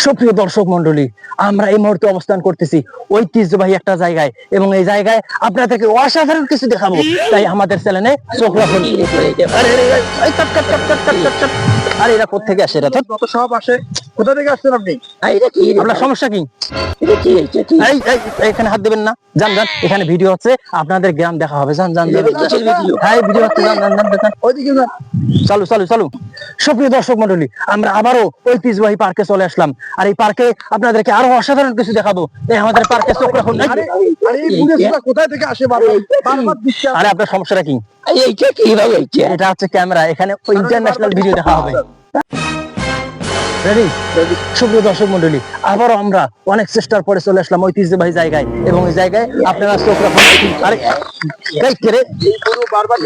সুপ্রিয় দর্শক মন্ডলী আমরা এই মুহূর্তে অবস্থান করতেছি ঐতিহ্যবাহী একটা জায়গায় এবং এই জায়গায় আপনাদেরকে অসাধারণ কিছু দেখাবো তাই আমাদের চ্যানেলে চোখ রাখুন আরে, এরা কোথেকে আসে এরা তো সব আসে কোথা থেকে আসছেন আপনি? আপনার সমস্যা কি? এই এখানে হাত দিবেন না। যান যান এখানে ভিডিও হচ্ছে আপনাদের গ্রাম দেখা হবে। যান যান video? হ্যাঁ ভিডিও হচ্ছে যান যান যান যান। ওইদিকে যান। চালু চালু চালু। সুপ্রিয় দর্শক মন্ডলী আমরা আবারও ঐতিহ্যবাহী পার্কে চলে আসলাম। আর এই পার্কে আপনাদেরকে আরও অসাধারণ কিছু দেখাবো। এই আমাদের পার্কে চোখ রাখুন কোথায় থেকে আসে আরে আপনার সমস্যাটা কি? এটা হচ্ছে ক্যামেরা। এখানে ইন্টারন্যাশনাল ভিডিও দেখা হবে। রেডি সুপ্রিয় দর্শক মন্ডলী আবারও আমরা অনেক চেষ্টার পরে চলে আসলাম ঐতিহ্যবাহী জায়গায় এবং এই জায়গায় আপনারা চোখ রাখুন। আরে বারবার